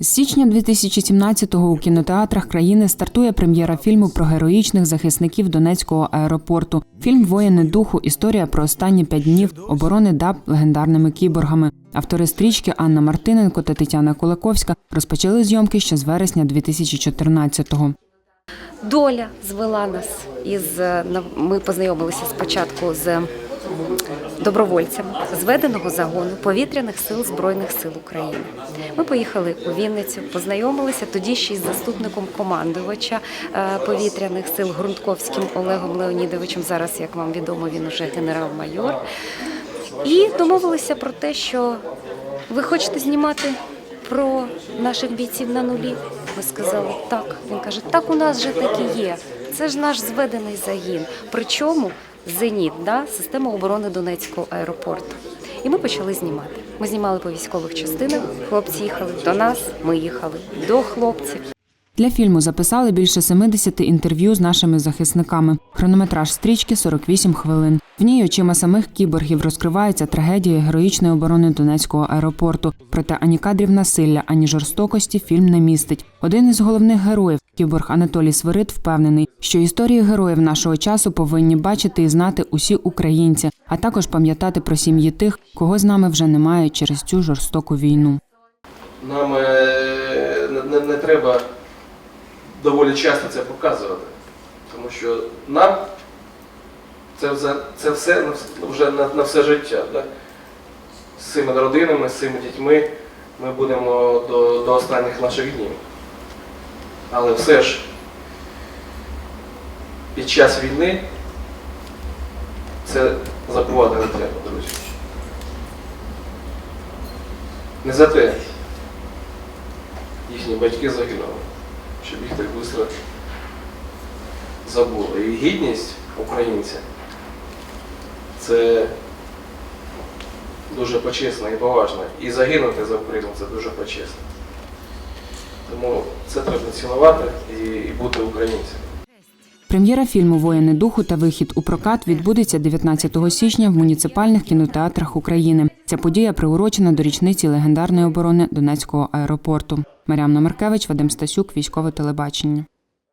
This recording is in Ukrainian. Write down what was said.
З січня 2017-го у кінотеатрах країни стартує прем'єра фільму про героїчних захисників Донецького аеропорту. Фільм Воїни духу. Історія про останні п'ять днів оборони ДАБ легендарними кіборгами. Автори стрічки Анна Мартиненко та Тетяна Кулаковська розпочали зйомки ще з вересня 2014-го. Доля звела нас із ми познайомилися спочатку з добровольцями зведеного загону повітряних сил Збройних сил України. Ми поїхали у Вінницю, познайомилися тоді ще із заступником командувача е, повітряних сил Грунтковським Олегом Леонідовичем. Зараз, як вам відомо, він уже генерал-майор. І домовилися про те, що ви хочете знімати про наших бійців на нулі. Ми сказали так. Він каже, так у нас же так і є. Це ж наш зведений загін. Причому зеніт, да, система оборони Донецького аеропорту. І ми почали знімати. Ми знімали по військових частинах. Хлопці їхали до нас, ми їхали до хлопців. Для фільму записали більше 70 інтерв'ю з нашими захисниками. Хронометраж стрічки 48 хвилин. В ній очима самих кіборгів розкривається трагедія героїчної оборони Донецького аеропорту. Проте ані кадрів насилля, ані жорстокості фільм не містить. Один із головних героїв, кіборг Анатолій Свирид, впевнений, що історії героїв нашого часу повинні бачити і знати усі українці, а також пам'ятати про сім'ї тих, кого з нами вже немає через цю жорстоку війну. Нам е, не, не, не треба доволі часто це показувати, тому що нам це, це все вже на, на все життя. Да? З цими родинами, з цими дітьми ми будемо до, до останніх наших днів. Але все ж під час війни це забувати не треба, друзі. Не за те їхні батьки загинули, щоб їх так швидко забули. І гідність українця це дуже почесно і поважно. І загинути за Україну це дуже почесно. Тому це треба цінувати і, бути українцем. Прем'єра фільму Воїни духу та вихід у прокат відбудеться 19 січня в муніципальних кінотеатрах України. Ця подія приурочена до річниці легендарної оборони Донецького аеропорту. Маріамна Маркевич, Вадим Стасюк, військове телебачення.